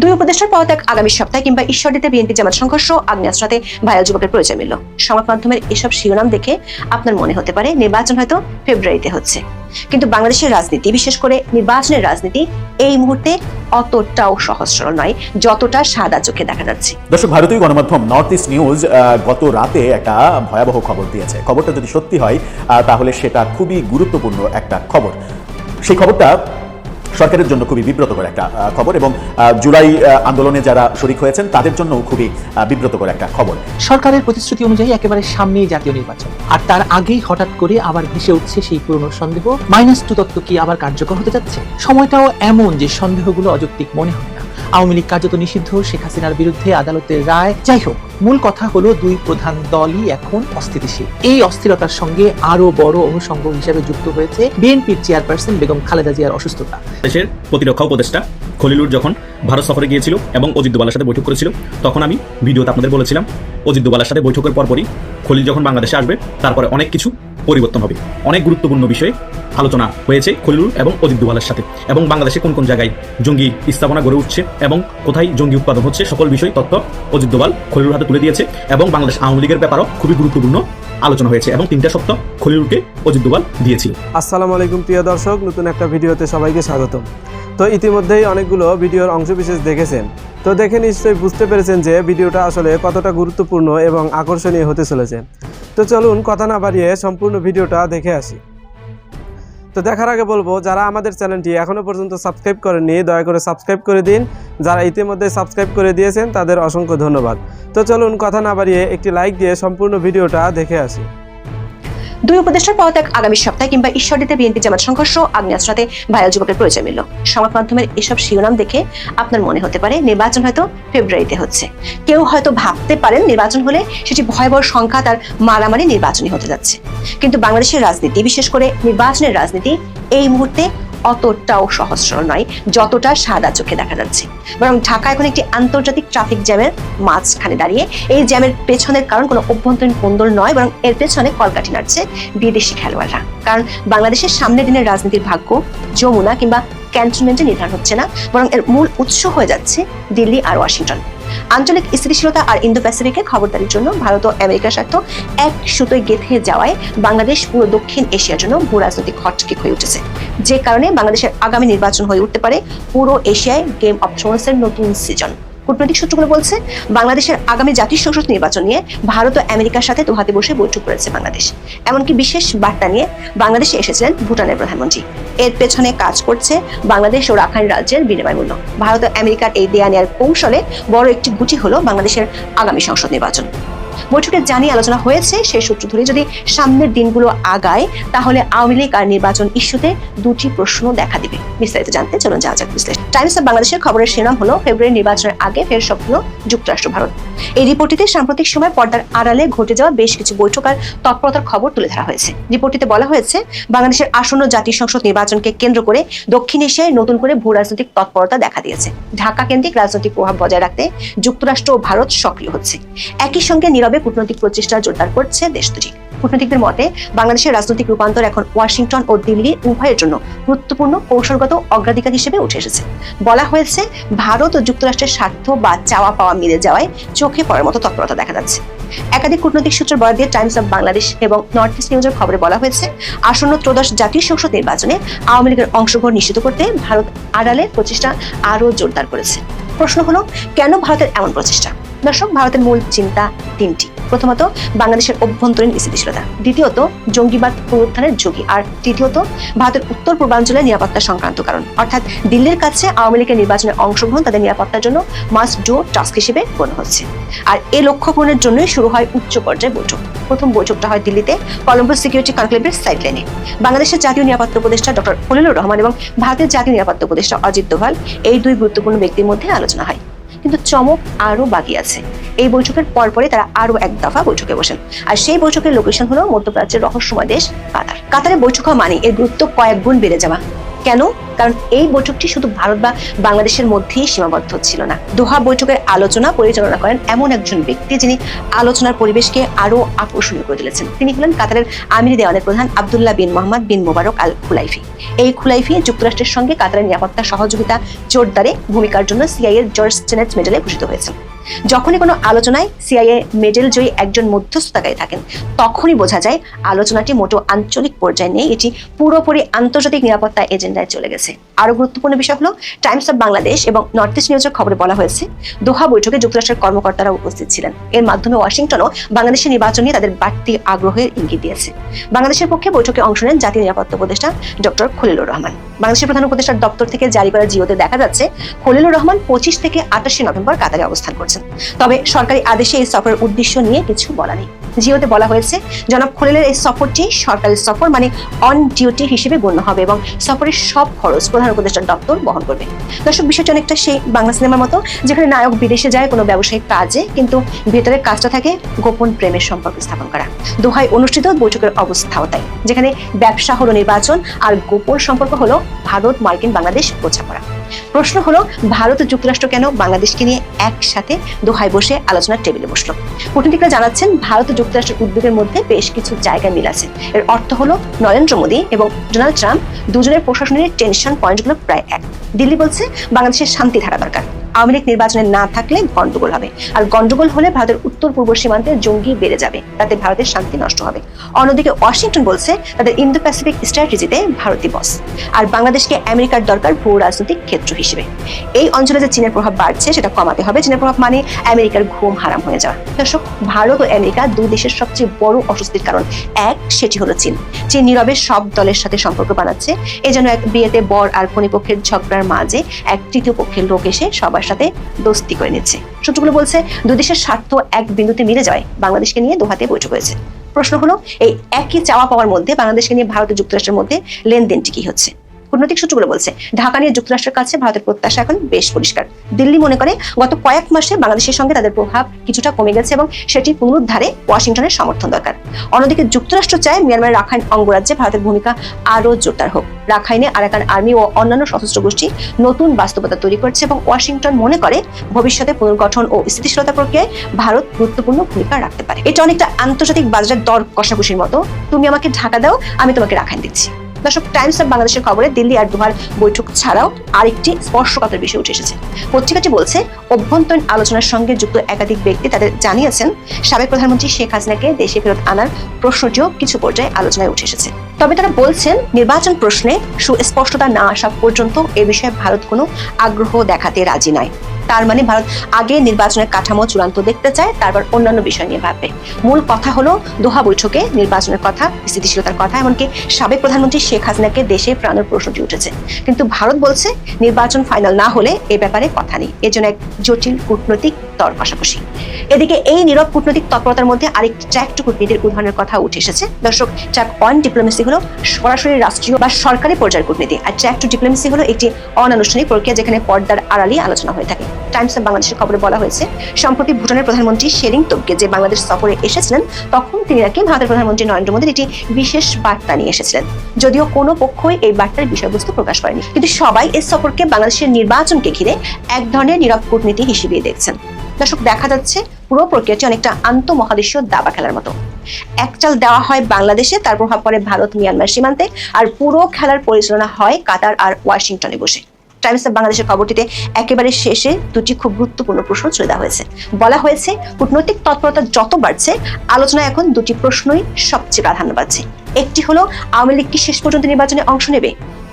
দুই উপদেষ্টার পদত্যাগ আগামী সপ্তাহে কিংবা ঈশ্বরদীতে বিএনপি জামাত সংঘর্ষ, আগ্নেয়াস্ত্রাতে ভাইরাল যুবকের পরিচয় মিলল। সংবাদ মাধ্যমের এসব শিরোনাম দেখে আপনার মনে হতে পারে নির্বাচন হয়তো ফেব্রুয়ারিতে হচ্ছে। কিন্তু বাংলাদেশের রাজনীতি, বিশেষ করে নির্বাচনের রাজনীতি, এই মুহূর্তে অতটাও সহজ সরল নয়, যতটা সাদা চোখে দেখা যাচ্ছে। দর্শক, ভারতীয় গণমাধ্যম নর্থ ইস্ট নিউজ গত রাতে একটা ভয়াবহ খবর দিয়েছে। খবরটা যদি সত্যি হয় তাহলে সেটা খুবই গুরুত্বপূর্ণ একটা খবর। সেই খবরটা সরকারের জন্য খুবই বিব্রতকর একটা খবর এবং জুলাই আন্দোলনে যারা শরিক হয়েছেন, তাদের জন্য খুবই বিব্রতকর একটা খবর। সরকারের প্রতিশ্রুতি অনুযায়ী একেবারে সামনেই জাতীয় নির্বাচন। আর তার আগেই হঠাৎ করে আবার ভেসে উঠছে সেই পুরনো সন্দেহ। মাইনাস টু তত্ত্ব কি আবার কার্যকর হতে যাচ্ছে? সময়টাও এমন যে সন্দেহগুলো অযৌক্তিক মনে হয়। আওয়ামী লীগ কার্যত নিষিদ্ধ, শেখ হাসিনার বিরুদ্ধে আদালতের রায়। যাই হোক, মূল কথা হলো দুই প্রধান দলই এখন অস্থিতিশীল। এই অস্থিরতার সঙ্গে আরও বড় অনুষঙ্গ হিসেবে যুক্ত হয়েছে বিএনপির চেয়ারপারসন বেগম খালেদা জিয়ার অসুস্থতা। দেশের প্রতিরক্ষা উপদেষ্টা খলিলুর যখন ভারত সফরে গিয়েছিল এবং অজিত দোবালের সাথে বৈঠক করেছিল, তখন আমি ভিডিওতে আপনাদের বলেছিলাম, অজিত দোবালের সাথে বৈঠকের পরপরই খলিল যখন বাংলাদেশে আসবে, তারপরে অনেক কিছু পরিবর্তন হবে। অনেক গুরুত্বপূর্ণ বিষয়ে আলোচনা হয়েছে খলিলুর এবং অজিত দোবালের সাথে। এবং বাংলাদেশে কোন কোন জায়গায় জঙ্গি স্থাপনা গড়ে উঠছে এবং কোথায় জঙ্গি উৎপাদন হচ্ছে সকল বিষয় তথ্য অজিত দোবাল খলিলুর হাতে তুলে দিয়েছে এবং বাংলাদেশ আওয়ামী লীগের ব্যাপারও খুবই গুরুত্বপূর্ণ আলোচনা হয়েছে এবং তিনটা সত্য খলিলুরকে অজিত দোবাল দিয়েছিল। আসসালামু আলাইকুম প্রিয় দর্শক, নতুন একটা ভিডিওতে সবাইকে স্বাগতম। তো ইতিমধ্যেই অনেকগুলো ভিডিওর অংশবিশেষ দেখেছেন। তো দেখে নিশ্চয়ই বুঝতে পেরেছেন যে ভিডিওটা আসলে কতটা গুরুত্বপূর্ণ এবং আকর্ষণীয় হতে চলেছে। তো চলুন কথা না বাড়িয়ে সম্পূর্ণ ভিডিওটা দেখে আসি। তো দেখার আগে বলব, যারা আমাদের চ্যানেলটি এখনও পর্যন্ত সাবস্ক্রাইব করেননি, দয়া করে সাবস্ক্রাইব করে দিন। যারা ইতিমধ্যে সাবস্ক্রাইব করে দিয়েছেন, তাদের অসংখ্য ধন্যবাদ। তো চলুন কথা না বাড়িয়ে একটি লাইক দিয়ে সম্পূর্ণ ভিডিওটা দেখে আসি। দুই উপদেষ্টার পদত্যাগ আগামী সপ্তাহে কিংবা ঈশ্বরদীতে বিএনপি জামাত সংঘর্ষ আগ্নেয়াস্ত্রাতে ভাইরাল যুবকের পরিচয় মিলল। সংবাদ মাধ্যমের এসব শিরোনাম দেখে আপনার মনে হতে পারে নির্বাচন হয়তো ফেব্রুয়ারিতে হচ্ছে। কেউ হয়তো ভাবতে পারেন নির্বাচন হলে সেটি ভয়াবহ সংখ্যা তার মারামারি নির্বাচনী হতে যাচ্ছে। কিন্তু বাংলাদেশের রাজনীতি, বিশেষ করে নির্বাচনের রাজনীতি, এই মুহূর্তে অতটাও সহজ সরল নয়, যতটা সাদা চোখে দেখা যাচ্ছে। বরং ঢাকা এখন একটি আন্তর্জাতিক ট্রাফিক জ্যামের মাঝখানে দাঁড়িয়ে এই জ্যামের পেছনের কারণ কোনো অভ্যন্তরীণ কোন্দল নয়, বরং এর পেছনে কলকাঠি নাড়ছে বিদেশি খেলোয়াড়রা। কারণ বাংলাদেশের সামনের দিনের রাজনীতির ভাগ্য যমুনা কিংবা ক্যান্টনমেন্টে নির্ধারণ হচ্ছে না, বরং এর মূল উৎস হয়ে যাচ্ছে দিল্লি আর ওয়াশিংটন। আঞ্চলিক স্থিতিশীলতা আর ইন্দো প্যাসিফিকে খবরদারির জন্য ভারত ও আমেরিকার স্বার্থ এক সুতোয় গেঁথে যাওয়ায় বাংলাদেশ পুরো দক্ষিণ এশিয়ার জন্য ভূ রাজনৈতিক হটকেক হয়ে উঠেছে। যে কারণে বাংলাদেশের আগামী নির্বাচন হয়ে উঠতে পারে পুরো এশিয়ায় গেম অফ থ্রোনসের নতুন সিজন কূটনৈতিক সূত্রগুলো বলছে, বাংলাদেশের আগামী জাতীয় সংসদ নির্বাচন নিয়ে ভারত ও আমেরিকার সাথে দুহাতে বসে বৈঠক করেছে বাংলাদেশ। এমনকি বিশেষ বার্তা নিয়ে বাংলাদেশে এসেছিলেন ভুটানের প্রধানমন্ত্রী। এর পেছনে কাজ করছে বাংলাদেশ ও রাখাইন রাজ্যের বিনিময় মূল্য। ভারত ও আমেরিকার এই দেয়া নেয়ার কৌশলে বড় একটি গুটি হলো বাংলাদেশের আগামী সংসদ নির্বাচন। বৈঠকে জানিয়ে আলোচনা হয়েছে সেই সূত্র ধরে যদি সামনের দিনগুলো আগায়, তাহলে আওয়ামী লীগ আর নির্বাচন ইস্যুতে দুটি প্রশ্ন দেখা দিবে। বিস্তারিত জানতে চলুন যাওয়া যাক বিশ্লেষণ। টাইমস অফ বাংলাদেশের খবরের শিরোনাম হলো ফেব্রুয়ারি নির্বাচনের আগে ফের সক্রিয় যুক্তরাষ্ট্র, ভারত। এই রিপোর্টটিতে সাম্প্রতিক সময় পর্দার আড়ালে ঘটে যাওয়া বেশ কিছু বৈঠক আর তৎপরতার খবর তুলে ধরা হয়েছে। রিপোর্টটিতে বলা হয়েছে, বাংলাদেশের আসন্ন জাতীয় সংসদ নির্বাচনকে কেন্দ্র করে দক্ষিণ এশিয়ায় নতুন করে ভূ রাজনৈতিক তৎপরতা দেখা দিয়েছে। ঢাকা কেন্দ্রিক রাজনৈতিক প্রভাব বজায় রাখতে যুক্তরাষ্ট্র ও ভারত সক্রিয় হচ্ছে। একই সঙ্গে নীরবে কূটনৈতিক প্রচেষ্টা জোরদার করছে দেশ দুটি। কূটনীতিকদের মতে, বাংলাদেশের রাজনৈতিক রূপান্তর এখন ওয়াশিংটন ও দিল্লি উভয়ের জন্য গুরুত্বপূর্ণ কৌশলগত অগ্রাধিকার হিসেবে উঠে এসেছে। বলা হয়েছে, ভারত ও যুক্তরাষ্ট্রের স্বার্থ বা চাওয়া পাওয়া মিলে যাওয়ায় চোখে পড়ার মতো তৎপরতা দেখা যাচ্ছে। একাধিক কূটনৈতিক সূত্র বরাদ দিয়ে টাইমস অব বাংলাদেশ এবং নর্থ ইস্ট নিউজের খবরে বলা হয়েছে, আসন্ন ত্রয়োদশ জাতীয় সংসদ নির্বাচনে আওয়ামী লীগের অংশগ্রহণ নিশ্চিত করতে ভারত আড়ালে প্রচেষ্টা আরও জোরদার করেছে। প্রশ্ন হলো, কেন ভারতের এমন প্রচেষ্টা? দর্শক ভারতের মূল চিন্তা তিনটি। প্রথমত, বাংলাদেশের অভ্যন্তরীণ স্থিতিশীলতা। দ্বিতীয়ত, জঙ্গিবাদ পুনরুত্থানের ঝুঁকি। আর তৃতীয়ত, ভারতের উত্তর পূর্বাঞ্চলের নিরাপত্তা সংক্রান্ত কারণ। অর্থাৎ দিল্লির কাছে আওয়ামী লীগের নির্বাচনে অংশগ্রহণ তাদের নিরাপত্তার জন্য মাস্ট ডু টাস্ক হিসেবে গণ্য হচ্ছে। আর এই লক্ষ্য পূরণের জন্যই শুরু হয় উচ্চ পর্যায়ের বৈঠক। প্রথম বৈঠকটা হয় দিল্লিতে কলম্বো সিকিউরিটি কনক্লেভের সাইড লাইনে বাংলাদেশের জাতীয় নিরাপত্তা উপদেষ্টা ডক্টর খলিলুর রহমান এবং ভারতের জাতীয় নিরাপত্তা উপদেষ্টা অজিত দোভাল এই দুই গুরুত্বপূর্ণ ব্যক্তির মধ্যে আলোচনা হয়। কিন্তু চমক আরও বাকি আছে। এই বৈঠকের পরপরই তারা আরও এক দফা বৈঠকে বসেন। আর সেই বৈঠকের লোকেশন হলো মধ্যপ্রাচ্যের রহস্যময় দেশ কাতার। কাতারে বৈঠক মানে এর গুরুত্ব কয়েক গুণ বেড়ে যাওয়া। কেন? কারণ এই বৈঠকটি শুধু ভারত বা বাংলাদেশের মধ্যেই সীমাবদ্ধ ছিল না। দোহা বৈঠকের আলোচনা পরিচালনা করেন এমন একজন ব্যক্তি যিনি আলোচনার পরিবেশকে আরও আকর্ষণীয় করে তুলেছেন। তিনি হলেন কাতারের আমিরি দেওয়ানের প্রধান আবদুল্লাহ বিন মোহাম্মদ বিন মোবারক আল খুলাইফি। এই খুলাইফি যুক্তরাষ্ট্রের সঙ্গে কাতারের নিরাপত্তা সহযোগিতা জোরদারে ভূমিকার জন্য সিআইএ জর্জ চেনেট মেডেলে ভূষিত হয়েছেন। যখনই কোনো আলোচনায় সিআইএ মেডেল জয়ী একজন মধ্যস্থতাকারী থাকেন, তখনই বোঝা যায় আলোচনাটি মোটো আঞ্চলিক পর্যায়ে নেই, এটি পুরোপুরি আন্তর্জাতিক নিরাপত্তা এজেন্ডায় চলে গেছে। আরও গুরুত্বপূর্ণ বিষয় হলো, টাইমস অফ বাংলাদেশ এবং নর্থ ইস্ট নিউজের খবরে বলা হয়েছে, দোহা বৈঠকে যুক্তরাষ্ট্রের কর্মকর্তারা উপস্থিত ছিলেন। এর মাধ্যমে ওয়াশিংটনও বাংলাদেশের নির্বাচন নিয়ে তাদের বাড়তি আগ্রহের ইঙ্গিত দিয়েছে। বাংলাদেশের পক্ষে বৈঠকে অংশ নেন জাতীয় নিরাপত্তা উপদেষ্টা ডক্টর খলিলুর রহমান। বাংলাদেশের প্রধান উপদেষ্টার দপ্তর থেকে জারি করা জিওতে দেখা যাচ্ছে, খলিলুর রহমান পঁচিশ থেকে আটাশে নভেম্বর কাতারে অবস্থান করছেন। তবে সরকারি আদেশে এই সফরের উদ্দেশ্য নিয়ে কিছু বলা নেই। জিওতে বলা হয়েছে, জনাব খলিলের এই সফরটি সরকারি সফর মানে অন ডিউটি হিসেবে গণ্য হবে এবং সফরের সব খরচ প্রধান উপদেষ্টার দপ্তর বহন করবে। দর্শক, বিষয়টি অনেকটা সেই বাংলা সিনেমার মতো, যেখানে নায়ক বিদেশে যায়, কোনো ব্যবসায়িক কাজে, কিন্তু ভেতরের কাজটা থাকে গোপন প্রেমের সম্পর্ক স্থাপন করা। দোহায় অনুষ্ঠিত বৈঠকের অবস্থাও তাই, যেখানে ব্যবসা হলো নির্বাচন আর গোপন সম্পর্ক হলো ভারত, মার্কিন, বাংলাদেশ বোঝাপড়া। প্রশ্ন হলো, ভারত যুক্তরাষ্ট্র কেন বাংলাদেশকে নিয়ে একসাথে দোহায় বসে আলোচনার টেবিলে বসল? কূটনীতিকরা জানাচ্ছেন, ভারত যুক্তরাষ্ট্রের উদ্যোগের মধ্যে বেশ কিছু জায়গা মিল আছে। এর অর্থ হলো, নরেন্দ্র মোদী এবং ডোনাল্ড ট্রাম্প দুজনের প্রশাসনের টেনশন পয়েন্টগুলো প্রায় এক। দিল্লি বলছে, বাংলাদেশের শান্তি থাকা দরকার। আওয়ামী লীগ নির্বাচনে না থাকলে গন্ডগোল হবে। আর গন্ডগোল হলে ভারতের উত্তর পূর্ব সীমান্তে জঙ্গি বেড়ে যাবে। তাতে ভারতের শান্তি নষ্ট হবে। অন্যদিকে ওয়াশিংটন বলছে তাদের ইন্দো প্যাসিফিক স্ট্র্যাটেজিতে ভারতই বস আর বাংলাদেশকে আমেরিকার দরকার ভূ রাজনৈতিক ক্ষেত্র হিসেবে। এই অঞ্চলে যে চীনের প্রভাব বাড়ছে, সেটা কমাতে হবে। চীনের প্রভাব মানে আমেরিকার ঘুম হারাম হয়ে যাওয়া। দর্শক, ভারত ও আমেরিকা দুই দেশের সবচেয়ে বড় অস্বস্তির কারণ এক, সেটি হলো চীন। চীন নীরবে সব দলের সাথে সম্পর্ক বানাচ্ছে। এ যেন এক বিয়েতে বর আর কনেপক্ষের ঝগড়ার মাঝে এক তৃতীয় পক্ষের লোক এসে সবার সাথে দোস্তি করে নিচ্ছে। সূত্রগুলো বলছে, দুই দেশের স্বার্থ এক বিন্দুতে মিলে যায়, বাংলাদেশকে নিয়ে দোহাতে বৈঠক হয়েছে। প্রশ্ন হলো, এই একই চাওয়া পাওয়ার মধ্যে বাংলাদেশকে নিয়ে ভারত ও যুক্তরাষ্ট্রের মধ্যে লেনদেনটি কি হচ্ছে? কূটনৈতিক সূত্রগুলো বলছে, ঢাকা নিয়ে যুক্তরাষ্ট্রের কাছে ভারতের প্রত্যাশা এখন বেশ পরিষ্কার। দিল্লি মনে করে গত কয়েক মাসে বাংলাদেশের সঙ্গে তাদের প্রভাব কিছুটা কমে গেছে এবং সেটি পুনরুদ্ধারে ওয়াশিংটনের সমর্থন দরকার। অন্যদিকে যুক্তরাষ্ট্র চায় মিয়ানমারের রাখাইন অঙ্গরাজ্যে ভারতের ভূমিকা আরও জোরদার হোক। রাখাইনে আরাকান আর্মি ও অন্যান্য সশস্ত্র গোষ্ঠী নতুন বাস্তবতা তৈরি করছে এবং ওয়াশিংটন মনে করে ভবিষ্যতে পুনর্গঠন ও স্থিতিশীলতা প্রক্রিয়ায় ভারত গুরুত্বপূর্ণ ভূমিকা রাখতে পারে। এটা অনেকটা আন্তর্জাতিক বাজারের দর কষাকষির মতো। তুমি আমাকে ঢাকা দাও, আমি তোমাকে রাখাইন দিচ্ছি। দর্শক টাইমস অফ বাংলাদেশের খবরে দিল্লি আর দুহার বৈঠক ছাড়াও আরেকটি স্পর্শকাতর বিষয় উঠে এসেছে। পত্রিকাটি বলছে, অভ্যন্তরীণ আলোচনার সঙ্গে যুক্ত একাধিক ব্যক্তি তাদের জানিয়েছেন, সাবেক প্রধানমন্ত্রী শেখ হাসিনাকে দেশে ফেরত আনার প্রশ্নটিও কিছু পর্যায়ে আলোচনায় উঠে এসেছে। তবে তারা বলছেন, নির্বাচন প্রশ্নে সুস্পষ্টতা না আসা পর্যন্ত এ বিষয়ে ভারত কোনো আগ্রহ দেখাতে রাজি নয়। তার মানে ভারত আগে নির্বাচনের কাঠামো চূড়ান্ত দেখতে চায়, তারপর অন্যান্য বিষয় নিয়ে ভাববে। মূল কথা হলো দোহা বৈঠকে নির্বাচনের কথা, স্থিতিশীলতার কথা, এমনকি সাবেক প্রধানমন্ত্রী শেখ হাসিনাকে দেশে ফেরানোর প্রশ্নটি উঠেছে। কিন্তু ভারত বলছে নির্বাচন ফাইনাল না হলে এ ব্যাপারে কথা নেই। এজন্য এক জটিল কূটনৈতিক দর কষাকষি এদিকে এই নীরব কূটনৈতিক তৎপরতার মধ্যে আরেকটি ট্র্যাক টু কূটনীতির উদাহরণের কথা উঠে এসেছে। দর্শক, ট্র্যাক ওয়ান ডিপ্লোমেসি হলো সরাসরি রাষ্ট্রীয় বা সরকারি পর্যায়ের কূটনীতি। আর ট্র্যাক টু ডিপ্লোমেসি হলো একটি অনানুষ্ঠানিক প্রক্রিয়া যেখানে পর্দার আড়ালি আলোচনা হয়ে থাকে। টাইমস অফ বাংলাদেশের খবরে বলা হয়েছে, সম্প্রতি ভুটানের প্রধানমন্ত্রী শেরিং তোবকে যে বাংলাদেশ সফরে এসেছিলেন, তখন তিনি নাকি ভারতের প্রধানমন্ত্রী নরেন্দ্র মোদীর একটি বিশেষ বার্তা নিয়ে এসেছিলেন। যদিও কোনো পক্ষই এই বার্তার বিষয়বস্তু প্রকাশ করেনি। কিন্তু সবাই এই সফরকে বাংলাদেশের নির্বাচনকে ঘিরে এক ধরনের নীরব কূটনীতি হিসেবে দেখছেন। দর্শক, দেখা যাচ্ছে পুরো প্রক্রিয়াটি অনেকটা আন্তঃমহাদেশীয় দাবা খেলার মতো। এক চাল দেওয়া হয় বাংলাদেশে, তার প্রভাব পড়ে ভারত মিয়ানমার সীমান্তে, আর পুরো খেলার পরিচালনা হয় কাতার আর ওয়াশিংটনে বসে। টাইমস অফ বাংলাদেশের খবরটিতে একেবারে শেষে দুটি খুব গুরুত্বপূর্ণ প্রশ্ন তুলে দেওয়া হয়েছে। বলা হয়েছে, কূটনৈতিক তৎপরতা যত বাড়ছে, আলোচনায় এখন দুটি প্রশ্নই সবচেয়ে প্রাধান্য পাচ্ছে। একটি হলো, আওয়ামী লীগ কি শেষ পর্যন্ত নির্বাচনে অংশ নেবে?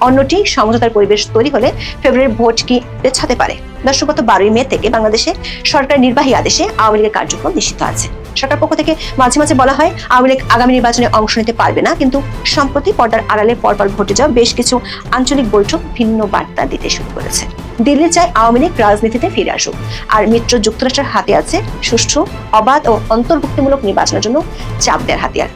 অন্যটি, সমঝোতার পরিবেশ তৈরি হলে ফেব্রুয়ারির ভোট কি পেছাতে পারে? দর্শকগত বারোই মে থেকে বাংলাদেশে সরকার নির্বাহী আদেশে আওয়ামী লীগের কার্যক্রম নিষিদ্ধ আছে। সরকার পক্ষ থেকে মাঝে মাঝে বলা হয়, আওয়ামী লীগ আগামী নির্বাচনে অংশ নিতে পারবে না। কিন্তু সম্প্রতি পর্দার আড়ালে পরপর ঘটে যাওয়া বেশ কিছু আঞ্চলিক বৈঠক ভিন্ন বার্তা দিতে শুরু করেছে। দিল্লি চায় আওয়ামী লীগ রাজনীতিতে ফিরে আসুক। আর মিত্র যুক্তরাষ্ট্রের হাতে আছে সুষ্ঠু, অবাধ ও অন্তর্ভুক্তিমূলক নির্বাচনের জন্য চাপ দেওয়ার হাতিয়ার।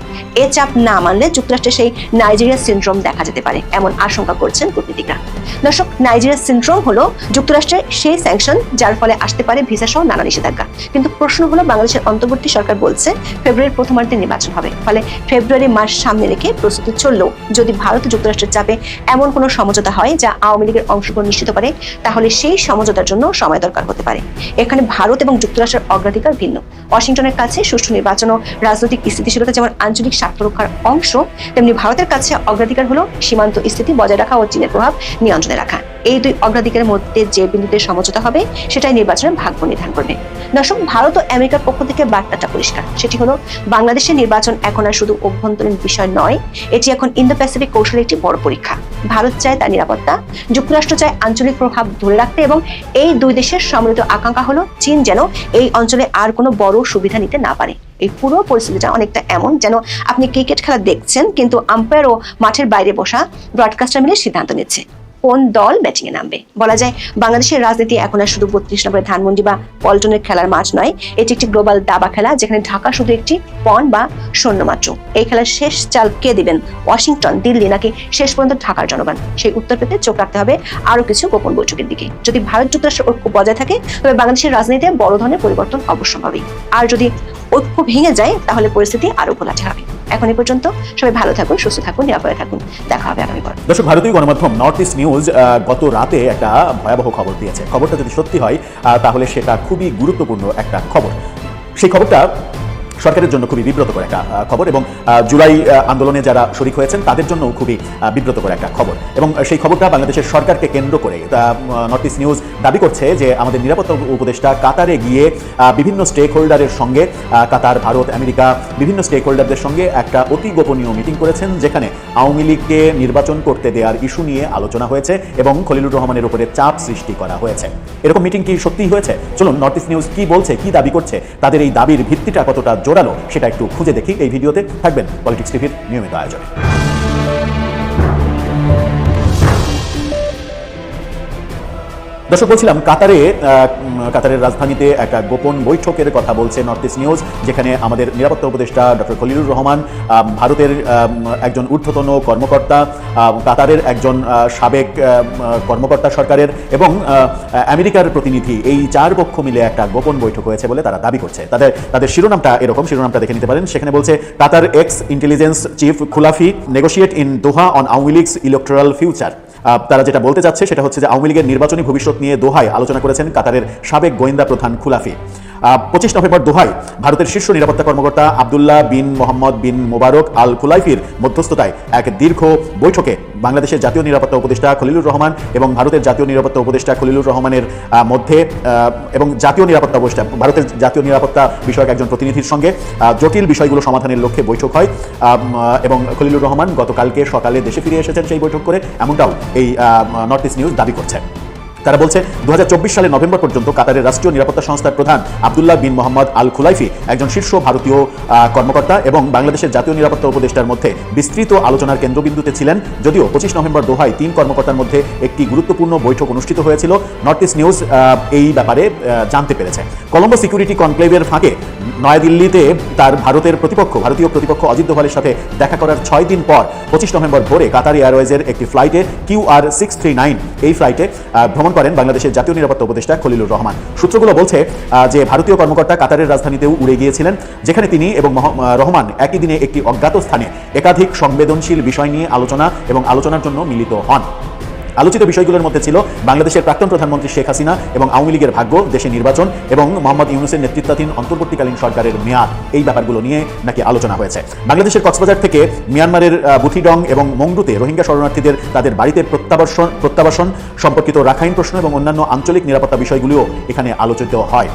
এ চাপ না মানলে যুক্তরাষ্ট্রের সেই নাইজেরিয়া সিন্ড্রোম দেখা যেতে পারে, এমন আশঙ্কা করছেন কূটনীতিকরা। দর্শক, নাইজেরিয়া সিন্ড্রোম হলো যুক্তরাষ্ট্রের সেই স্যাংশন যার ফলে আসতে পারে ভিসা সহ নানা নিষেধাজ্ঞা। কিন্তু প্রশ্ন হলো, বাংলাদেশের অন্তর্বর্তী সরকার বলছে ফেব্রুয়ারির প্রথমার্ধে নির্বাচন হবে। ফলে ফেব্রুয়ারি মাস সামনে রেখে প্রস্তুতি চললেও যদি ভারত যুক্তরাষ্ট্রের চাপে এমন কোনো সমঝোতা হয় যা আওয়ামী লীগের অংশগ্রহণ নিশ্চিত করে তাহলে সেই সমঝোতার জন্য সময় দরকার হতে পারে। এখানে ভারত এবং যুক্তরাষ্ট্রের অগ্রাধিকার ভিন্ন। ওয়াশিংটনের কাছে সুষ্ঠু নির্বাচন ও রাজনৈতিক স্থিতিশীলতা যেমন আঞ্চলিক স্বার্থ রক্ষার অংশ, তেমনি ভারতের কাছে অগ্রাধিকার হলো সীমান্ত স্থিতি বজায় রাখা ও চীনের প্রভাব নিয়ন্ত্রণে রাখা। এই দুই অগ্রাধিকারের মধ্যে যে বিন্দুতে সমঝোতা হবে, সেটাই নির্বাচনের ভাগ্য নির্ধারণ করবে। দর্শক, ভারত ও আমেরিকার পক্ষ থেকে বার্তাটা পরিষ্কার। সেটি হলো, বাংলাদেশের নির্বাচন এখন আর শুধু অভ্যন্তরীণ বিষয় নয়, এটি এখন ইন্দো প্যাসিফিক কৌশলের একটি বড় পরীক্ষা। ভারত চায় তার নিরাপত্তা, যুক্তরাষ্ট্র চায় আঞ্চলিক প্রভাব ধরে রাখতে এবং এই দুই দেশের সম্মিলিত আকাঙ্ক্ষা হলো, চীন যেন এই অঞ্চলে আর কোনো বড় সুবিধা নিতে না পারে। এই পুরো পরিস্থিতিটা অনেকটা এমন যেন আপনি ক্রিকেট খেলা দেখছেন, কিন্তু আম্পায়ার ও মাঠের বাইরে বসা ব্রডকাস্টার মিলে সিদ্ধান্ত নিচ্ছে। কোন দল ব্যাটিং এ নামবে? বলা যায়, বাংলাদেশের রাজনীতি এখন আর শুধু বত্রিশ নম্বরের ধানমন্ডি বা পল্টনের খেলার মাঠ নয়, এটি একটি গ্লোবাল দাবা খেলা, যেখানে ঢাকা শুধু একটি পণ বা সৈন্য মাত্র। এই খেলার শেষ চাল কে দিবেন? ওয়াশিংটন, দিল্লি নাকি শেষ পর্যন্ত ঢাকার জনগণ? সেই উত্তর পেতে চোখ রাখতে হবে আরও কিছু গোপন বৈঠকের দিকে। যদি ভারত যুক্তরাষ্ট্রের ঐক্য বজায় থাকে, তবে বাংলাদেশের রাজনীতিতে বড় ধরনের পরিবর্তন অবশ্যম্ভাবী। আর যদি ঐক্য ভেঙে যায়, তাহলে পরিস্থিতি আরও ঘোলাটে হবে। এখন এই পর্যন্ত সবাই ভালো থাকুন, সুস্থ থাকুন, নিরাপদে থাকুন। দেখা হবে আগামী পর দর্শক, ভারতীয় গণমাধ্যম নর্থ ইস্ট নিউজ গত রাতে একটা ভয়াবহ খবর দিয়েছে। খবরটা যদি সত্যি হয় তাহলে সেটা খুবই গুরুত্বপূর্ণ একটা খবর। সেই খবরটা সরকারের জন্য খুবই বিব্রতকর একটা খবর এবং জুলাই আন্দোলনে যারা শরিক হয়েছেন, তাদের জন্য খুবই বিব্রতকর একটা খবর এবং সেই খবরটা বাংলাদেশের সরকারকে কেন্দ্র করে নর্থ ইস্ট নিউজ দাবি করছে যে আমাদের নিরাপত্তা উপদেষ্টা কাতারে গিয়ে বিভিন্ন স্টেক হোল্ডারের সঙ্গে কাতার, ভারত, আমেরিকা, বিভিন্ন স্টেক হোল্ডারদের সঙ্গে একটা অতি গোপনীয় মিটিং করেছেন, যেখানে আওয়ামী লীগকে নির্বাচন করতে দেওয়ার ইস্যু নিয়ে আলোচনা হয়েছে এবং খলিলুর রহমানের উপরে চাপ সৃষ্টি করা হয়েছে। এরকম মিটিং কি সত্যিই হয়েছে? চলুন নর্থ ইস্ট নিউজ কি বলছে, কি দাবি করছে? তাদের এই দাবির ভিত্তিটা কতটা জোরালো সেটা একটু খুঁজে দেখি এই ভিডিওতে। থাকবেন পলিটিক্স টিভির নিয়মিত আয়োজনে। দর্শক, বলছিলাম কাতারে কাতারের রাজধানীতে একটা গোপন বৈঠকের কথা বলছে নর্থ ইস্ট নিউজ যেখানে আমাদের নিরাপত্তা উপদেষ্টা ডক্টর খলিলুর রহমান ভারতের একজন ঊর্ধ্বতন কর্মকর্তা কাতারের একজন সাবেক কর্মকর্তা সরকারের এবং আমেরিকার প্রতিনিধি। এই চার পক্ষ মিলে একটা গোপন বৈঠক হয়েছে বলে তারা দাবি করছে। তাদের তাদের শিরোনামটা এরকম, শিরোনামটা দেখে নিতে পারেন। সেখানে বলছে, Qatar ex intelligence chief Khulafi negotiate in Doha on league's electoral future তারা যেটা বলতে চাচ্ছে সেটা হচ্ছে যে আওয়ামী লীগের নির্বাচনী ভবিষ্যৎ নিয়ে দোহায় আলোচনা করেছেন কাতারের সাবেক গোয়েন্দা প্রধান খুলাফি। পঁচিশ নভেম্বর দোহায় ভারতের শীর্ষ নিরাপত্তা কর্মকর্তা আবদুল্লাহ বিন মোহাম্মদ বিন মোবারক আল খুলাইফির মধ্যস্থতায় এক দীর্ঘ বৈঠকে বাংলাদেশের জাতীয় নিরাপত্তা উপদেষ্টা খলিলুর রহমান এবং ভারতের জাতীয় নিরাপত্তা উপদেষ্টা খলিলুর রহমানের মধ্যে এবং জাতীয় নিরাপত্তা উপদেষ্টা, ভারতের জাতীয় নিরাপত্তা বিষয়ক একজন প্রতিনিধির সঙ্গে জটিল বিষয়গুলো সমাধানের লক্ষ্যে বৈঠক হয়। এবং খলিলুর রহমান গতকালকে সকালে দেশে ফিরে এসেছেন সেই বৈঠক করে, এমনটাও এই নর্থ ইস্ট নিউজ দাবি করছে। তারা বলছে দু সালের নভেম্বর পর্যন্ত কাতারের রাষ্ট্রীয় নিরাপত্তা সংস্থার প্রধান আবদুল্লাহ বিন মোহাম্মদ আল খুলাইফি একজন শীর্ষ ভারতীয় কর্মকর্তা এবং বাংলাদেশের জাতীয় নিরাপত্তা উপদেষ্টার মধ্যে বিস্তৃত আলোচনার কেন্দ্রবিন্দুতে ছিলেন। যদিও পঁচিশ নভেম্বর দোহায় তিন কর্মকর্তার মধ্যে একটি গুরুত্বপূর্ণ বৈঠক অনুষ্ঠিত হয়েছিল। নর্থ ইস্ট নিউজ এই ব্যাপারে জানতে পেরেছে। কলম্বো সিকিউরিটি কনক্লেভের ফাঁকে নয়াদিল্লিতে তার ভারতের প্রতিপক্ষ, ভারতীয় প্রতিপক্ষ অজিত দোভালের সাথে দেখা করার ছয় দিন পর পঁচিশ নভেম্বর ভোরে কাতার এয়ারওয়েজের একটি ফ্লাইটে Q R six three nine, এই ফ্লাইটে ভ্রমণ করেন বাংলাদেশের জাতীয় নিরাপত্তা উপদেষ্টা খলিলুর রহমান। সূত্রগুলো বলছে যে ভারতীয় কর্মকর্তা কাতারের রাজধানীতেও উড়ে গিয়েছিলেন, যেখানে তিনি এবং রহমান একই দিনে একটি অজ্ঞাত স্থানে একাধিক সংবেদনশীল বিষয় নিয়ে আলোচনা এবং আলোচনার জন্য মিলিত হন। আলোচিত বিষয়গুলোর মধ্যে ছিল বাংলাদেশের প্রাক্তন প্রধানমন্ত্রী শেখ হাসিনা এবং আওয়ামী লীগের ভাগ্য, দেশে নির্বাচন এবং মোহাম্মদ ইউনুসের নেতৃত্বাধীন অন্তর্বর্তীকালীন সরকারের মেয়াদ। এই ব্যাপারগুলো নিয়ে নাকি আলোচনা হয়েছে। বাংলাদেশের কক্সবাজার থেকে মিয়ানমারের বুথিডং এবং মংডুতে রোহিঙ্গা শরণার্থীদের তাদের বাড়িতে প্রত্যাবাসন প্রত্যাবাসন সম্পর্কিত রাখাইন প্রশ্ন এবং অন্যান্য আঞ্চলিক নিরাপত্তা বিষয়গুলিও এখানে আলোচিত হয়।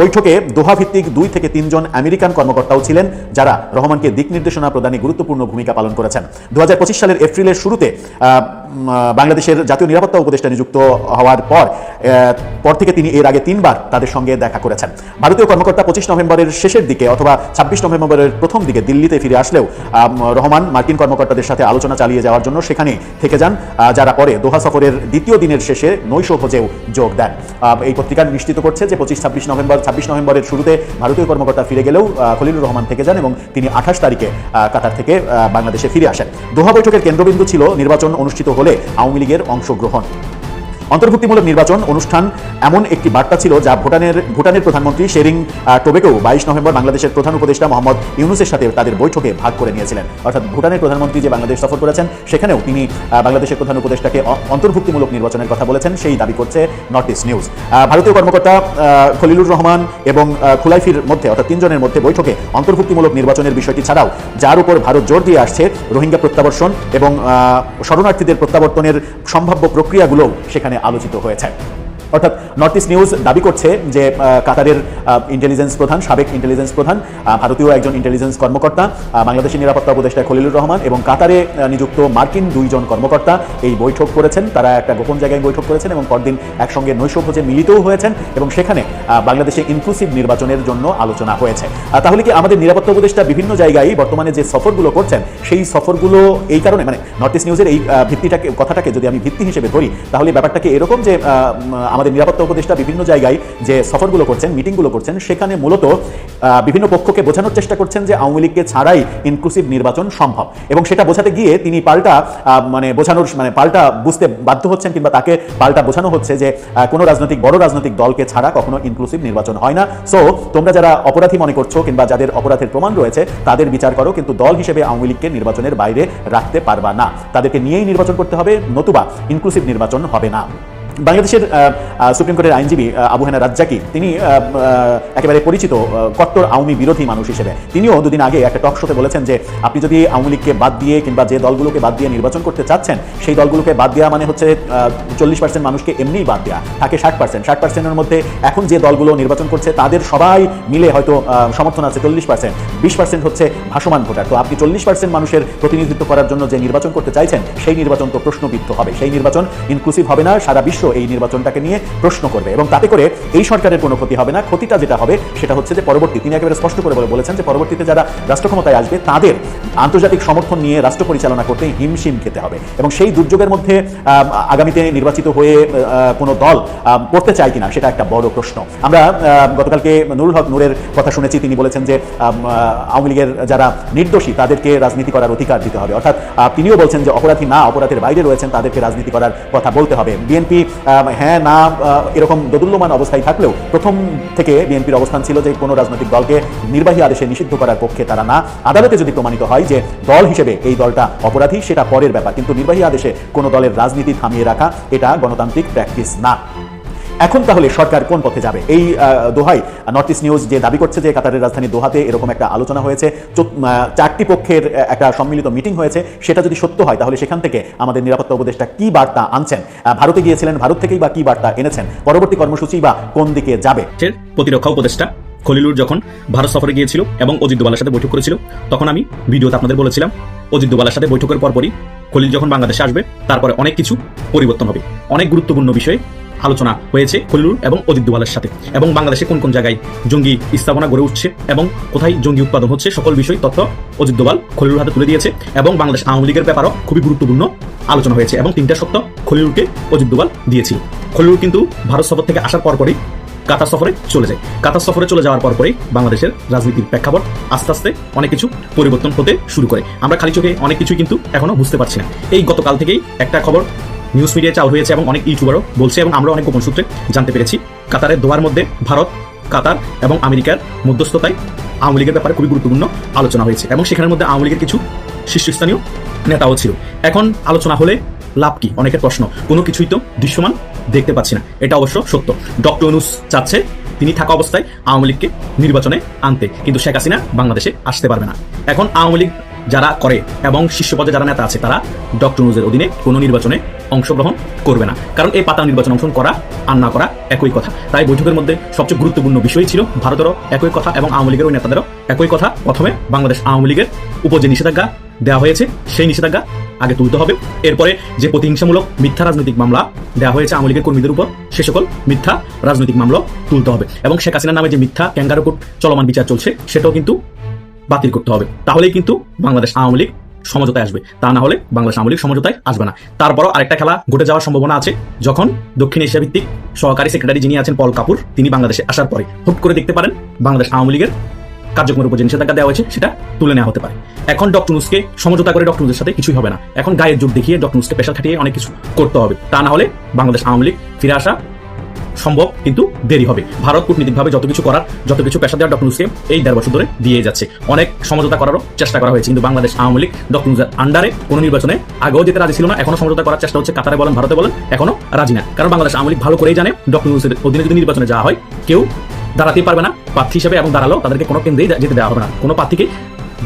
বৈঠকে দোহা ভিত্তিক দুই থেকে তিনজন আমেরিকান কর্মকর্তাও ছিলেন, যারা রহমানকে দিক নির্দেশনা প্রদানে গুরুত্বপূর্ণ ভূমিকা পালন করেছেন। দু হাজার পঁচিশ সালের এপ্রিলের শুরুতে বাংলাদেশের জাতীয় নিরাপত্তা উপদেষ্টা নিযুক্ত হওয়ার পর পর থেকে তিনি এর আগে তিনবার তাদের সঙ্গে দেখা করেছেন। ভারতীয় কর্মকর্তা পঁচিশ নভেম্বরের শেষের দিকে অথবা ছাব্বিশ নভেম্বরের প্রথম দিকে দিল্লিতে ফিরে আসলেও রহমান মার্কিন কর্মকর্তাদের সাথে আলোচনা চালিয়ে যাওয়ার জন্য সেখানে থেকে যান। যারা পরে দোহা সফরের দ্বিতীয় দিনের শেষে নৈশভোজেও যোগ দেন। এই পত্রিকা নিশ্চিত করছে যে পঁচিশ, ছাব্বিশ নভেম্বর, ছাব্বিশ নভেম্বরের শুরুতে ভারতীয় কর্মকর্তা ফিরে গেলেও খলিলুর রহমান থেকে যান এবং তিনি আঠাশ তারিখে কাতার থেকে বাংলাদেশে ফিরে আসেন। দোহা বৈঠকের কেন্দ্রবিন্দু ছিল নির্বাচন অনুষ্ঠিত হলে আওয়ামী লীগের অংশগ্রহণ। অন্তর্ভুক্তিমূলক নির্বাচন অনুষ্ঠান এমন একটি বার্তা ছিল যা ভুটানের ভুটানের প্রধানমন্ত্রী শেরিং টোবেকেও বাইশ নভেম্বর বাংলাদেশের প্রধান উপদেষ্টা মোহাম্মদ ইউনুসের সাথে তাদের বৈঠকে ভাগ করে নিয়েছিলেন। অর্থাৎ ভুটানের প্রধানমন্ত্রী যে বাংলাদেশ সফর করেছেন, সেখানেও তিনি বাংলাদেশের প্রধান উপদেষ্টাকে অন্তর্ভুক্তিমূলক নির্বাচনের কথা বলেছেন। সেই দাবি করছে নর্থ ইস্ট নিউজ ভারতীয় কর্মকর্তা খলিলুর রহমান এবং খুলাইফির মধ্যে, অর্থাৎ তিনজনের মধ্যে বৈঠকে অন্তর্ভুক্তিমূলক নির্বাচনের বিষয়টি ছাড়াও যার উপর ভারত জোর দিয়ে আসছে রোহিঙ্গা প্রত্যাবর্ষণ এবং শরণার্থীদের প্রত্যাবর্তনের সম্ভাব্য প্রক্রিয়াগুলোও সেখানে আলোচিত হয়েছে। অর্থাৎ নর্থ ইস্ট নিউজ দাবি করছে যে কাতারের ইন্টেলিজেন্স প্রধান সাবেক ইন্টেলিজেন্স প্রধান ভারতীয় একজন ইন্টেলিজেন্স কর্মকর্তা বাংলাদেশের নিরাপত্তা উপদেষ্টা খলিলুর রহমান এবং কাতারে নিযুক্ত মার্কিন দুইজন কর্মকর্তা এই বৈঠক করেছেন। তারা একটা গোপন জায়গায় বৈঠক করেছেন এবং পরদিন একসঙ্গে নৈশভোজে মিলিতও হয়েছেন এবং সেখানে বাংলাদেশে ইনক্লুসিভ নির্বাচনের জন্য আলোচনা হয়েছে। তাহলে কি আমাদের নিরাপত্তা উপদেষ্টা বিভিন্ন জায়গায় বর্তমানে যে সফরগুলো করছেন সেই সফরগুলো এই কারণে মানে নর্থ ইস্ট নিউজের এই ভিত্তিটাকে কথাটাকে যদি আমি ভিত্তি হিসেবে ধরি তাহলে ব্যাপারটাকে এরকম যে উম, আমাদের নিরাপত্তা উপদেষ্টা বিভিন্ন জায়গায় যে সফরগুলো করছেন, মিটিংগুলো করছেন, সেখানে মূলত বিভিন্ন পক্ষকে বোঝানোর চেষ্টা করছেন যে আওয়ামী লীগকে ছাড়াই ইনক্লুসিভ নির্বাচন সম্ভব। এবং সেটা বোঝাতে গিয়ে তিনি পাল্টা মানে বোঝানোর মানে পাল্টা বুঝতে বাধ্য হচ্ছেন কিংবা তাকে পাল্টা বোঝানো হচ্ছে যে কোনো রাজনৈতিক, বড় রাজনৈতিক দলকে ছাড়া কখনো ইনক্লুসিভ নির্বাচন হয় না। সো তোমরা যারা অপরাধী মনে করছ কিংবা যাদের অপরাধের প্রমাণ রয়েছে, তাদের বিচার করো, কিন্তু দল হিসেবে আওয়ামী লীগকে নির্বাচনের বাইরে রাখতে পারবা না। তাদেরকে নিয়েই নির্বাচন করতে হবে, নতুবা ইনক্লুসিভ নির্বাচন হবে না। বাংলাদেশের সুপ্রিম কোর্টের আইনজীবী আবু হেনা রাজ্জাকি, তিনি একেবারে পরিচিত কট্টর আওয়ামী বিরোধী মানুষ হিসেবে। তিনিও দুদিন আগে একটা টক শোতে বলেছেন যে, আপনি যদি আওয়ামী লীগকে বাদ দিয়ে কিংবা যে দলগুলোকে বাদ দিয়ে নির্বাচন করতে চাচ্ছেন, সেই দলগুলোকে বাদ দেওয়া মানে হচ্ছে চল্লিশ পার্সেন্ট মানুষকে এমনিই বাদ দেওয়া। থাকে ষাট পার্সেন্ট ষাট পার্সেন্টের মধ্যে এখন যে দলগুলো নির্বাচন করছে, তাদের সবাই মিলে হয়তো সমর্থন আছে চল্লিশ পার্সেন্ট বিশ পার্সেন্ট হচ্ছে ভাসমান ভোটার। তো আপনি চল্লিশ পার্সেন্ট মানুষের প্রতিনিধিত্ব করার জন্য যে নির্বাচন করতে চাইছেন, সেই নির্বাচন তো প্রশ্নবিদ্ধ হবে। সেই নির্বাচন ইনক্লুসিভ হবে না, সারা বিশ্ব এই নির্বাচনটাকে নিয়ে প্রশ্ন করবে এবং তাতে করে এই সরকারের কোনো ক্ষতি হবে না। ক্ষতিটা যেটা হবে সেটা হচ্ছে যে পরবর্তী তিনি একেবারে স্পষ্ট করে বলে বলেছেন যে পরবর্তীতে যারা রাষ্ট্র ক্ষমতায় আসবে, তাদের আন্তর্জাতিক সমর্থন নিয়ে রাষ্ট্র পরিচালনা করতে হিমশিম খেতে হবে। এবং সেই দুর্যোগের মধ্যে আগামীতে নির্বাচিত হয়ে কোনো দল পড়তে চায় কিনা সেটা একটা বড় প্রশ্ন। আমরা গতকালকে নুরুল হক নূরের কথা শুনেছি। তিনি বলেছেন যে আওয়ামী লীগের যারা নির্দোষী, তাদেরকে রাজনীতি করার অধিকার দিতে হবে। অর্থাৎ তিনিও বলছেন যে অপরাধী না, অপরাধের বাইরে রয়েছেন, তাদেরকে রাজনীতি করার কথা বলতে হবে। বিএনপি হ্যাঁ না এরকম দোদুল্যমান অবস্থায় থাকলেও প্রথম থেকে বিএনপির অবস্থান ছিল যে কোনো রাজনৈতিক দলকে নির্বাহী আদেশে নিষিদ্ধ করার পক্ষে তারা না। আদালতে যদি প্রমাণিত হয় যে দল হিসেবে এই দলটা অপরাধী, সেটা পরের ব্যাপার। কিন্তু নির্বাহী আদেশে কোনো দলের রাজনীতি থামিয়ে রাখা, এটা গণতান্ত্রিক প্র্যাকটিস না। এখন তাহলে সরকার কোন পথে যাবে? এই দোহাই নর্থ ইস্ট নিউজ যে দাবি করছে যে কাতারের রাজধানী দোহাতে এরকম একটা আলোচনা হয়েছে চারটি পক্ষের একটা সম্মিলিত মিটিং হয়েছে, সেটা যদি সত্য হয় তাহলে সেখান থেকে আমাদের নিরাপত্তা উপদেষ্টা কি বার্তা আনছেন? ভারতে গিয়েছিলেন, ভারত থেকেই বা কি বার্তা এনেছেন? পরবর্তী কর্মসূচি বা কোন দিকে যাবে? প্রতিরক্ষা উপদেষ্টা খলিলুর যখন ভারত সফরে গিয়েছিল এবং অজিত দোবালের সাথে বৈঠক করেছিল, তখন আমি ভিডিওতে আপনাদের বলেছিলাম, অজিত দোবালের সাথে বৈঠকের পরপরই খলিল যখন বাংলাদেশে আসবে, তারপরে অনেক কিছু পরিবর্তন হবে। অনেক গুরুত্বপূর্ণ বিষয়ে আলোচনা হয়েছে খলিলুর এবং অজিত দোবালের সাথে। এবং বাংলাদেশে কোন কোন জায়গায় জঙ্গি স্থাপনা গড়ে উঠছে এবং কোথায় জঙ্গি উৎপাদন হচ্ছে সকল বিষয়, তথ্য অজিত দোবাল খলিলুর হাতে তুলে দিয়েছে এবং বাংলাদেশ আওয়ামী লীগের ব্যাপারও খুবই গুরুত্বপূর্ণ আলোচনা হয়েছে এবং তিনটা সত্য খলিলুরকে অজিত দোবাল দিয়েছিল। খলিলুর কিন্তু ভারত সফর থেকে আসার পর পরপরই কাতার সফরে চলে যায়। কাতার সফরে চলে যাওয়ার পরপরই বাংলাদেশের রাজনীতির প্রেক্ষাপট আস্তে আস্তে অনেক কিছু পরিবর্তন হতে শুরু করে। আমরা খালি চোখে অনেক কিছুই কিন্তু এখনও বুঝতে পারছি না। এই গতকাল থেকেই একটা খবর নিউজ মিডিয়ায় চালু হয়েছে এবং অনেক ইউটিউবারও বলছে এবং আমরা অনেক গোপন সূত্রে জানতে পেরেছি। কাতারের দোয়ার মধ্যে ভারত, কাতার এবং আমেরিকার মধ্যস্থতায় আওয়ামী লীগের ব্যাপারে খুবই গুরুত্বপূর্ণ আলোচনা হয়েছে এবং সেখানের মধ্যে আওয়ামী লীগের কিছু শীর্ষস্থানীয় নেতাও ছিল। এখন আলোচনা হলে লাভ কি? অনেকের প্রশ্ন। কোনো কিছুই তো দৃশ্যমান দেখতে পাচ্ছি না। এটা অবশ্য সত্য। ডক্টর অনুস চাচ্ছে তিনি থাকা অবস্থায় আওয়ামী লীগকে নির্বাচনে আনতে। কিন্তু শেখ হাসিনা বাংলাদেশে আসতে পারবে না। এখন আওয়ামী লীগ যারা করে এবং শীর্ষ পদে যারা নেতা আছে, তারা ডক্টর অনুজের অধীনে কোনো নির্বাচনে অংশগ্রহণ করবে না। কারণ এই পাতা নির্বাচন অংশগ্রহণ করা আর না করা একই কথা। তাই বৈঠকের মধ্যে সবচেয়ে গুরুত্বপূর্ণ বিষয় ছিল ভারতেরও একই কথা এবং আওয়ামী লীগের ওই নেতাদেরও একই কথা। প্রথমে বাংলাদেশ আওয়ামী লীগের উপর যে নিষেধাজ্ঞা দেওয়া হয়েছে, সেই নিষেধাজ্ঞা আগে তুলতে হবে। এরপরে যে প্রতিহিংসামূলক মিথ্যা রাজনৈতিক মামলা দেওয়া হয়েছে আওয়ামী লীগের কর্মীদের উপর, সে সকল মিথ্যা রাজনৈতিক মামলা তুলতে হবে। এবং শেখ হাসিনার নামে যে মিথ্যা ক্যাঙ্গারো কোর্ট চলমান বিচার চলছে, সেটাও কিন্তু বাতিল করতে হবে। তাহলেই কিন্তু বাংলাদেশ আওয়ামী লীগ সমঝোতায় আসবে। তা না হলে বাংলাদেশ আওয়ামী লীগ সমঝোতায় আসবে না। তারপরও আরেকটা খেলা ঘটে যাওয়ার সম্ভাবনা আছে। যখন দক্ষিণ এশিয়া ভিত্তিক সহকারী সেক্রেটারি যিনি আছেন পল কাপুর, তিনি বাংলাদেশে আসার পরে হুট করে দেখতে পারেন বাংলাদেশ আওয়ামী লীগের কার্যক্রমের উপর যে নিষেধাজ্ঞা দেওয়া হয়েছে, সেটা তুলে নেওয়া হতে পারে। এখন ডক্টর নুসকে সমঝোতা করে ডক্টর নুসের সাথে কিছুই হবে না। এখন গায়ের যুগ দেখিয়ে ডক্টর নুসকে পেশা খাটিয়ে অনেক কিছু করতে হবে। তা না হলে বাংলাদেশ আওয়ামী লীগ ফিরে আসা সম্ভব, কিন্তু দেরি হবে। ভারত কূটনীতিকভাবে যত কিছু করার, যত কিছু পেশা দেওয়ার ডক্টর নুসকে এই দেড় বছর ধরে দিয়ে যাচ্ছে। অনেক সমঝোতা করারও চেষ্টা করা হয়েছে, কিন্তু বাংলাদেশ আওয়ামী লীগ ডক্টর নুসের আন্ডারে কোনো নির্বাচনে আগেও যেতে রাজি ছিল না। এখনও সমঝোতা করার চেষ্টা হচ্ছে, কাতারে বলেন, ভারতে বলেন, এখনও রাজি না। কারণ বাংলাদেশ আওয়ামী লীগ ভালো করেই জানে, ডক্টর নুসের অধীনে যদি নির্বাচনে যাওয়া হয়, কেউ দাঁড়াতেই পারবে না। প্রার্থী হিসেবে এবং দাঁড়ালেও তাদেরকে কোনো কেন্দ্রেই যেতে দেওয়া হবে না। কোনো প্রার্থীকে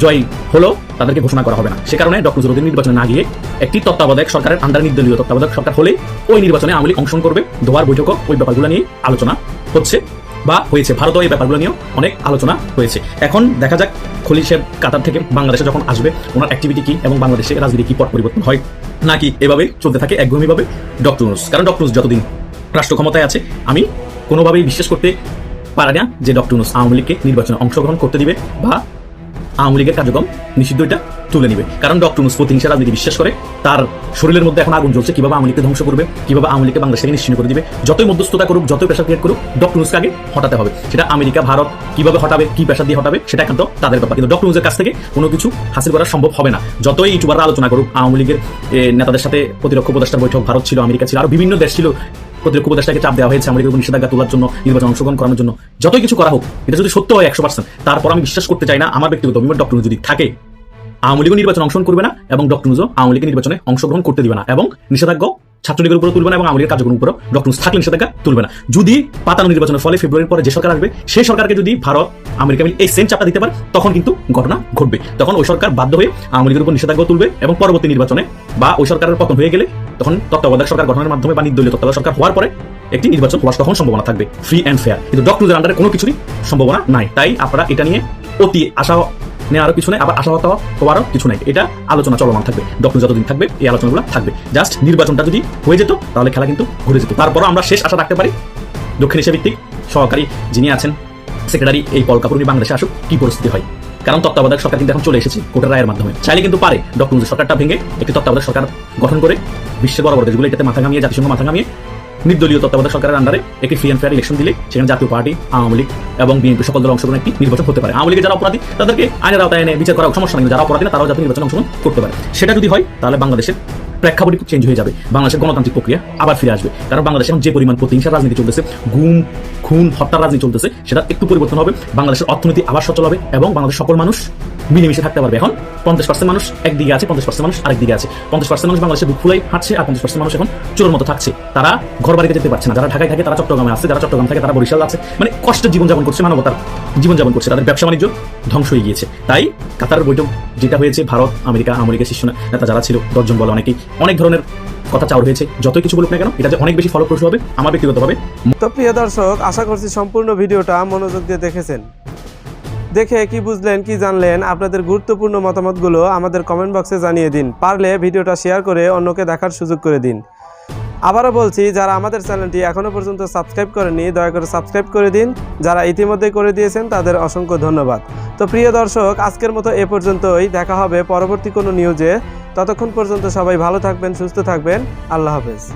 জয় হলেও তাদেরকে ঘোষণা করা হবে না। সে কারণে ডক্টর জরুদ্দিন নির্বাচনে না গিয়ে একটি তত্ত্বাবধায়ক সরকারের আন্ডার নির্দলীয় তত্ত্বাবধায়ক সরকার হলে ওই নির্বাচনে আওয়ামী লীগ অংশগ্রহণ করবে। দোয়ার বৈঠকও ওই ব্যাপারগুলো নিয়ে আলোচনা হচ্ছে বা হয়েছে। ভারতও এই ব্যাপারগুলো নিয়েও অনেক আলোচনা হয়েছে। এখন দেখা যাক খলিল সাহেব কাতার থেকে বাংলাদেশে যখন আসবে, ওনার অ্যাক্টিভিটি কি এবং বাংলাদেশে রাজনীতি কি পট পরিবর্তন হয়? নাকি এভাবে চলতে থাকে একঘমীভাবে ডক্টর নুস কারণ ডক্টর যতদিন রাষ্ট্র ক্ষমতায় আছে, আমি কোনোভাবেই বিশ্বাস করতে পারে না যে ডক্টর আওয়ামী লীগকে নির্বাচনে অংশগ্রহণ করতে দিবে বা আওয়ামী লীগের কার্যক্রম নিষিদ্ধ এটা তুলে নিবে। কারণ ডক্টর নুস প্রতিহিংসা রাজনীতি বিশ্বাস করে, তার শরীরের মধ্যে এখন আগুন জ্বলছে, কীভাবে আওয়ামী লীগকে ধ্বংস করবে, কীভাবে আওয়ামী লীগকে বাংলাদেশ নিশ্চিন্ন করে দিবে, যতই মধ্যস্থতা করুক, যতই প্রেশার ক্রিয়েট করুক, ডক্টর নুসকে আগে হটাতে হবে। সেটা আমেরিকা, ভারত কীভাবে হটাবে, কি প্রেশার দিয়ে হটাবে, সেটা একান্ত তাদের ব্যাপার। কিন্তু ডক্টর নুসের কাছ থেকে কোনো কিছু হাসিল করা সম্ভব হবে না। যতই ইউটিউবাররা আলোচনা করুক, আওয়ামী লীগের নেতাদের সাথে প্রতিরক্ষা উপদেষ্টার বৈঠক, ভারত ছিল, আমেরিকা ছিল, আরও বিভিন্ন দেশ ছিল প্রতিরক্ষা উপদেষ্টাকে চাপ দেওয়া হয়েছে উপর নিষেধাজ্ঞা তোলার জন্য, নির্বাচন অংশগ্রহণ করানোর জন্য। যতই কিছু করা হোক, এটা যদি সত্য হয় একশো পার্সেন্ট, তারপর আমি বিশ্বাস করতে চাই না আমার ব্যক্তিগত অভিমত ডক্টর যদি থাকে। আওয়ামী লীগও নির্বাচন অংশগ্রহণ করবে না এবং ডক্টর নুজো আওয়ামী লীগের নির্বাচনে অংশগ্রহণ করতে দিবে না। এবং নিষেধাজ্ঞা ছাত্রলীগের উপর তুলবে না এবং আওয়ামী লীগের কার্যক্রম উপর ডক্টর থাকলে নিষেধাজ্ঞা তুলবে না। যদি পাতানো নির্বাচনের ফলে ফেব্রুয়ারির পরে যে সরকার আসবে, সেই সরকারকে যদি ভারত, আমেরিকা মিলে এই সেম চাপটা দিতে পারে, তখন কিন্তু ঘটনা ঘটবে। তখন ওই সরকার বাধ্য হয়ে আওয়ামী লীগের উপর নিষেধাজ্ঞা তুলবে এবং পরবর্তী নির্বাচনে বা ওই সরকারের পতন হয়ে গেলে তখন তত্ত্বাবধায়ক সরকার গঠনের মাধ্যমে বা নির্দলীয় তত্ত্বাবধায়ক সরকার হওয়ার পরে একটি নির্বাচন হওয়ার তখন সম্ভাবনা থাকবে। ফ্রি অ্যান্ড ফেয়ার কিন্তু ডক্টরদের আন্ডারে কোনো কিছুরই সম্ভাবনা নাই। তাই আপনারা এটা নিয়ে অতি আশা নেওয়ারও কিছু নেই, আবার আশাহত হওয়ারও কিছু নেই। এটা আলোচনা চলমান থাকবে ডক্টর যতদিন থাকবে, এই আলোচনাগুলো থাকবে। জাস্ট নির্বাচনটা যদি হয়ে যেত, তাহলে খেলা কিন্তু ঘুরে যেত। তারপরও আমরা শেষ আশা রাখতে পারি। দক্ষিণ এশিয়া ভিত্তিক সহকারী যিনি আছেন, সেক্রেটারি এই পল কাপুর বাংলাদেশে আসুক, কি পরিস্থিতি হয়? কারণ তত্ত্বাবধায়ক সরকার কিন্তু এখন চলে এসেছে কোর্টের রায়ের মাধ্যমে। চাইলে কিন্তু পারে, ডক্টর সরকারটা ভেঙে একটি তত্ত্বাবধায়ক সরকার গঠন করে বিশ্বের বড় বড় দেশগুলো এটাতে মাথা ঘামিয়ে, জাতিসংঘ মাথা ঘামিয়ে নির্দলীয় তত্ত্বাবধায়ক সরকারের আন্ডারে একটি ফ্রি অ্যান্ড ফেয়ার ইলেকশন দিলে সেখানে জাতীয় পার্টি, আওয়ামী লীগ এবং বিএনপি সকল দল অংশগ্রহণ একটি নির্বাচন হতে পারে। আওয়ামী লীগের যারা অপরাধী, তাদেরকে আইনের আওতায় এনে বিচার করা সমস্যা নেই। যারা অপরাধী না, তারাও যাতে নির্বাচন অংশগ্রহণ করতে পারে। সেটা যদি হয়, তাহলে বাংলাদেশের প্রেক্ষাপট একটু চেঞ্জ হয়ে যাবে। বাংলাদেশের গণতান্ত্রিক প্রক্রিয়া আবার ফিরে আসবে। কারণ বাংলাদেশে এখন যে পরিমাণ প্রতিহিংসার রাজনীতি চলতেছে, গুম, খুন, হত্যার রাজনীতি চলতেছে সেটা একটু পরিবর্তন হবে। বাংলাদেশের অর্থনীতি আবার সচল হবে এবং বাংলাদেশ সকল মানুষ মিলেমিশে থাকতে পারবে। এখন পঞ্চাশ পার্সেন্ট মানুষ একদিকে আছে, পঞ্চাশ পার্সেন্ট মানুষ আরেক দিকে আছে। পঞ্চাশ পার্সেন্ট মানুষ বাংলাদেশে বুক ফুলাই হাঁটছে আর পঞ্চাশ পার্সেন্ট মানুষ এখন চোরের মতো থাকছে। তারা ঘর বাড়িতে যেতে পারছে না। যারা ঢাকায় থাকে তারা চট্টগ্রামে আছে যারা চট্টগ্রাম থাকে তারা বরিশাল আছে। মানে কষ্টের জীবনযাপন করছে, মানবতার জীবনযাপন করছে। তাদের ব্যবসা বাণিজ্য ধ্বংস হয়ে গিয়েছে। তাই কাতার বৈঠক, যেটা হয়েছে ভারত, আমেরিকা আমেরিকা শীর্ষ নেতা যারা ছিল, দশজন বলে অনেকেই অনেক ধরনের কথা চাওয়া হয়েছে। যতই কিছু বলুক না কেন, এটা যে অনেক বেশি ফলপ্রসূ হবে, আমার ব্যক্তিগতভাবে। তো প্রিয় দর্শক, আশা করছি সম্পূর্ণ ভিডিওটা মনোযোগ দিয়ে দেখেছেন। দেখে কি বুঝলেন, কি জানলেন, আপনাদের গুরুত্বপূর্ণ মতামতগুলো আমাদের কমেন্ট বক্সে জানিয়ে দিন। পারলে ভিডিওটা শেয়ার করে অন্যকে দেখার সুযোগ করে দিন। আবারও বলছি, যারা আমাদের চ্যানেলটি এখনও পর্যন্ত সাবস্ক্রাইব করেনি দয়া করে সাবস্ক্রাইব করে দিন। যারা ইতিমধ্যে করে দিয়েছেন, তাদের অসংখ্য ধন্যবাদ। তো প্রিয় দর্শক, আজকের মতো এ পর্যন্তই। দেখা হবে পরবর্তী কোনো নিউজে। ততক্ষণ পর্যন্ত সবাই ভালো থাকবেন, সুস্থ থাকবেন। আল্লাহ হাফেজ।